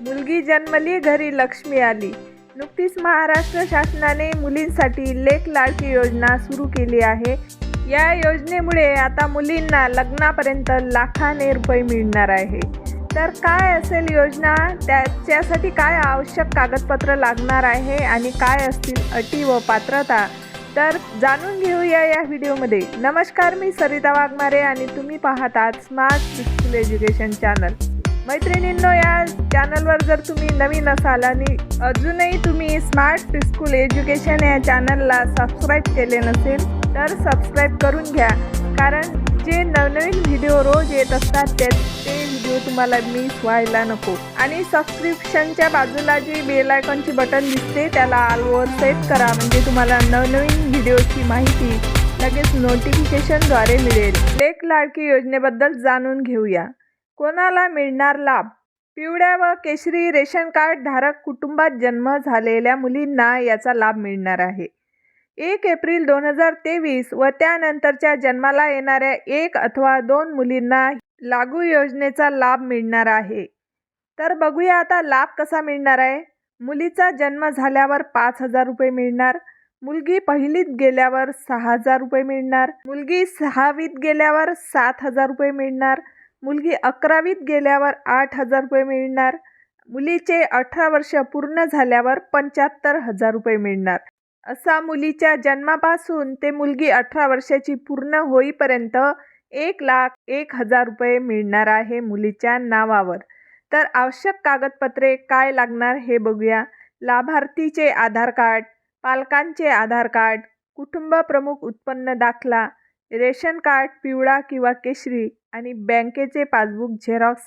मुलगी जन्मली घरी लक्ष्मी आली. नुकतीच महाराष्ट्र शासनाने मुलींसाठी लेख लाडकी योजना सुरू केली आहे. या योजनेमुळे आता मुलींना लग्नापर्यंत लाखाने रुपये मिळणार आहे. तर काय असेल योजना? त्याच्यासाठी काय आवश्यक कागदपत्र लागणार आहे आणि काय असतील अटी व पात्रता? तर जाणून घेऊया या व्हिडिओमध्ये. नमस्कार मी सरिता वाघमारे आणि तुम्ही पाहतात स्मार्ट स्कूल एज्युकेशन चॅनल मैत्रिणींनो या चॅनलवर जर तुम्ही नवीन असाल आणि अजूनही तुम्ही स्मार्ट स्कूल एज्युकेशन या चॅनलला सबस्क्राईब केले नसेल तर सबस्क्राईब करून घ्या. कारण जे नवनवीन व्हिडिओ रोज येत असतात ते व्हिडिओ तुम्हाला मिस व्हायला नको. आणि सबस्क्रिप्शनच्या बाजूला जी बेल आयकॉनची बटन दिसते त्याला आलवर सेट करा. म्हणजे तुम्हाला नवनवीन व्हिडिओची माहिती लगेच नोटिफिकेशनद्वारे मिळेल. लेख लाडकी योजनेबद्दल जाणून घेऊया. कोणाला मिळणार लाभ? पिवळ्या व केशरी रेशन कार्ड धारक कुटुंबात जन्म झालेल्या मुलींना याचा लाभ मिळणार आहे. एक एप्रिल दोन हजार तेवीस व त्यानंतरच्या जन्माला येणाऱ्या एक अथवा दोन मुलींना लागू योजनेचा लाभ मिळणार आहे. तर बघूया आता लाभ कसा मिळणार आहे. मुलीचा जन्म झाल्यावर पाच हजार रुपये मिळणार. मुलगी पहिलीत गेल्यावर सहा हजार रुपये मिळणार. मुलगी सहावीत गेल्यावर सात हजार रुपये मिळणार. मुलगी अकरावीत गेल्यावर आठ हजार रुपये मिळणार. मुलीचे अठरा वर्ष पूर्ण झाल्यावर पंच्याहत्तर हजार रुपये मिळणार. असा मुलीच्या जन्मापासून ते मुलगी अठरा वर्षाची पूर्ण होईपर्यंत एक लाख एक हजार रुपये मिळणार आहे मुलीच्या नावावर. तर आवश्यक कागदपत्रे काय लागणार हे बघूया. लाभार्थीचे आधार कार्ड पालकांचे आधार कार्ड कुटुंब प्रमुख उत्पन्न दाखला रेशन कार्ड पिवळा किंवा केशरी आणि बँकेचे पासबुक झेरॉक्स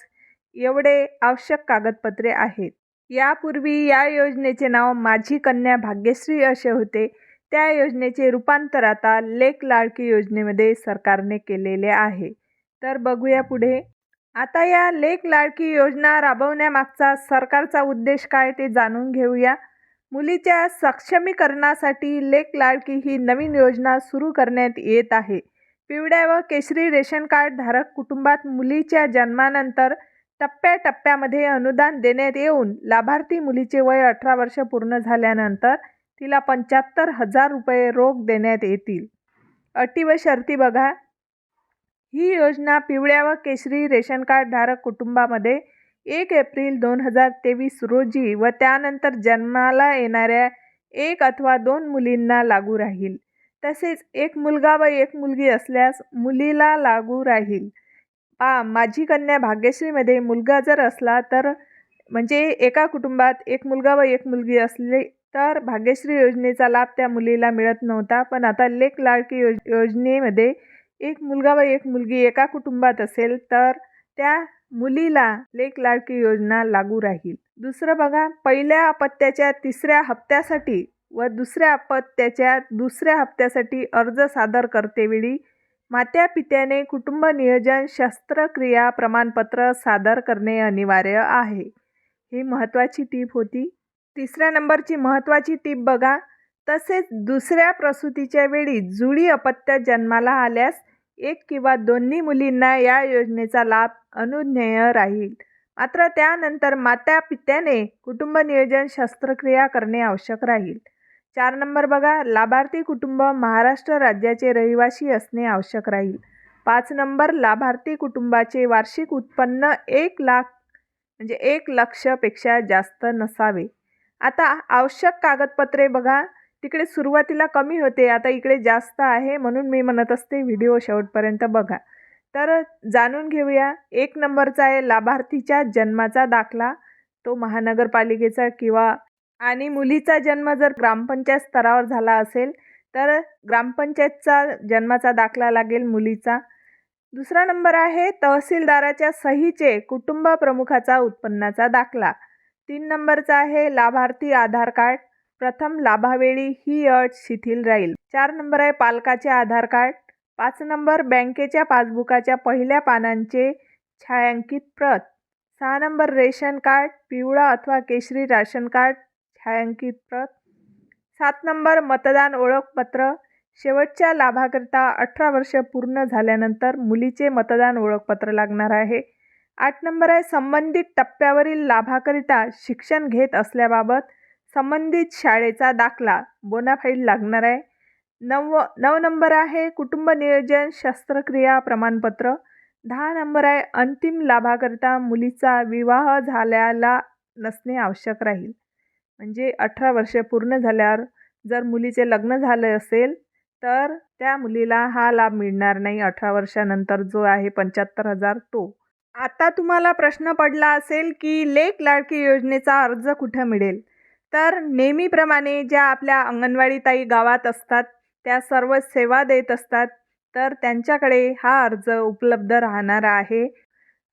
एवढे आवश्यक कागदपत्रे आहेत. यापूर्वी या योजनेचे नाव माझी कन्या भाग्यश्री असे होते. त्या योजनेचे रूपांतर आता लेक लाडकी योजनेमध्ये सरकारने केलेले आहे. तर बघूया पुढे. आता या लेक लाडकी योजना राबवण्यामागचा सरकारचा उद्देश काय ते जाणून घेऊया. मुलीच्या सक्षमीकरणासाठी लेक लाडकी ही नवीन योजना सुरू करण्यात येत आहे. पिवळ्या व केशरी रेशन कार्ड धारक कुटुंबात मुलीच्या जन्मानंतर टप्प्याटप्प्यामध्ये अनुदान देण्यात येऊन लाभार्थी मुलीचे वय अठरा वर्ष पूर्ण झाल्यानंतर तिला पंच्याहत्तर हजार रुपये रोख देण्यात येतील. अटी व शर्ती बघा. ही योजना पिवळ्या व केशरी रेशन कार्ड धारक कुटुंबामध्ये एक एप्रिल दोन हजार तेवीस रोजी व त्यानंतर जन्माला येणाऱ्या एक अथवा दोन मुलींना लागू राहील. तसेच एक मुलगा व एक मुलगी असल्यास मुलीला लागू राहील. पा माझी कन्या भाग्यश्रीमध्ये मुलगा जर असला तर म्हणजे एका कुटुंबात एक मुलगा व एक मुलगी असली तर भाग्यश्री योजनेचा लाभ त्या मुलीला मिळत नव्हता. पण आता लेख लाडकी योज योजनेमध्ये एक मुलगा व एक मुलगी एका कुटुंबात असेल तर त्या मुलीला लेख लाडकी योजना लागू राहील. दुसरं बघा पहिल्या अपत्याच्या तिसऱ्या हप्त्यासाठी व दुसऱ्या अपत्याच्या दुसऱ्या हप्त्यासाठी अर्ज सादर करतेवेळी मात्या पित्याने कुटुंब नियोजन शस्त्रक्रिया प्रमाणपत्र सादर करणे अनिवार्य आहे. ही महत्त्वाची टीप होती. तिसऱ्या नंबरची महत्त्वाची टीप बघा. तसेच दुसऱ्या प्रसूतीच्या वेळी जुळी अपत्य जन्माला आल्यास एक किंवा दोन्ही मुलींना या योजनेचा लाभ अनुज्ञेय राहील. मात्र त्यानंतर मात्या पित्याने कुटुंब नियोजन शस्त्रक्रिया करणे आवश्यक राहील. चार नंबर बघा लाभार्थी कुटुंब महाराष्ट्र राज्याचे रहिवासी असणे आवश्यक राहील. पाच नंबर लाभार्थी कुटुंबाचे वार्षिक उत्पन्न एक लाख म्हणजे एक लक्षपेक्षा जास्त नसावे. आता आवश्यक कागदपत्रे बघा तिकडे सुरुवातीला कमी होते आता इकडे जास्त आहे म्हणून मी म्हणत असते व्हिडिओ शेवटपर्यंत बघा. तर जाणून घेऊया एक नंबरचा आहे लाभार्थीच्या जन्माचा दाखला. तो महानगरपालिकेचा किंवा आणि मुलीचा जन्म जर ग्रामपंचायत स्तरावर झाला असेल तर ग्रामपंचायतचा जन्माचा दाखला लागेल मुलीचा. दुसरा नंबर आहे तहसीलदाराच्या सहीचे कुटुंब प्रमुखाचा उत्पन्नाचा दाखला. तीन नंबरचा आहे लाभार्थी आधार कार्ड. प्रथम लाभावेळी ही अट शिथिल राहील. चार नंबर आहे पालकाचे आधार कार्ड. पाच नंबर बँकेच्या पासबुकाच्या पहिल्या पानांचे छायांकित प्रत. सहा नंबर रेशन कार्ड पिवळा अथवा केशरी राशन कार्ड. छायांकित प्रत. सात नंबर मतदान ओळखपत्र. शेवटच्या लाभाकरिता अठरा वर्ष पूर्ण झाल्यानंतर मुलीचे मतदान ओळखपत्र लागणार आहे. आठ नंबर आहे संबंधित टप्प्यावरील लाभाकरिता शिक्षण घेत असल्याबाबत संबंधित शाळेचा दाखला बोनाफाईड लागणार आहे. नव नऊ नंबर आहे कुटुंब नियोजन शस्त्रक्रिया प्रमाणपत्र. दहा नंबर आहे अंतिम लाभाकरिता मुलीचा विवाह झाल्याला नसणे आवश्यक राहील. म्हणजे अठरा वर्षे पूर्ण झाल्यावर जर मुलीचे लग्न झाले असेल तर त्या मुलीला हा लाभ मिळणार नाही अठरा वर्षानंतर जो आहे पंच्याहत्तर हजार तो. आता तुम्हाला प्रश्न पडला असेल की लेक लाडकी योजनेचा अर्ज कुठं मिळेल? तर नेहमीप्रमाणे ज्या आपल्या अंगणवाडीताई गावात असतात त्या सर्व सेवा देत असतात तर त्यांच्याकडे हा अर्ज उपलब्ध राहणार आहे.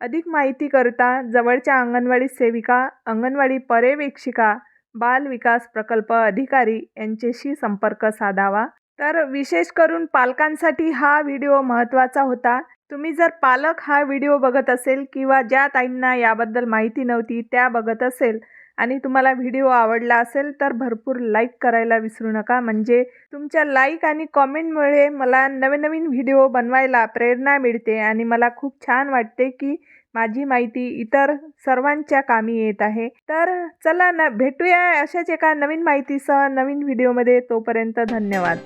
अधिक माहितीकरिता जवळच्या अंगणवाडी सेविका अंगणवाडी पर्यवेक्षिका बाल विकास प्रकल्प अधिकारी यांच्याशी संपर्क साधावा. तर विशेष करून पालकांसाठी हा व्हिडिओ महत्त्वाचा होता. तुम्ही जर पालक हा व्हिडिओ बघत असेल किंवा ज्या ताईंना याबद्दल माहिती नव्हती त्या बघत असेल आणि तुम्हाला व्हिडिओ आवडला असेल तर भरपूर लाईक करायला विसरू नका. म्हणजे तुमच्या लाईक आणि कॉमेंटमुळे मला नवीन नवीन व्हिडिओ बनवायला प्रेरणा मिळते आणि मला खूप छान वाटते की माझी माहिती इतर सर्वांच्या कामी येत आहे. तर चला न भेटूया अशाच एका नवीन माहितीसह नवीन व्हिडिओमध्ये. तोपर्यंत धन्यवाद.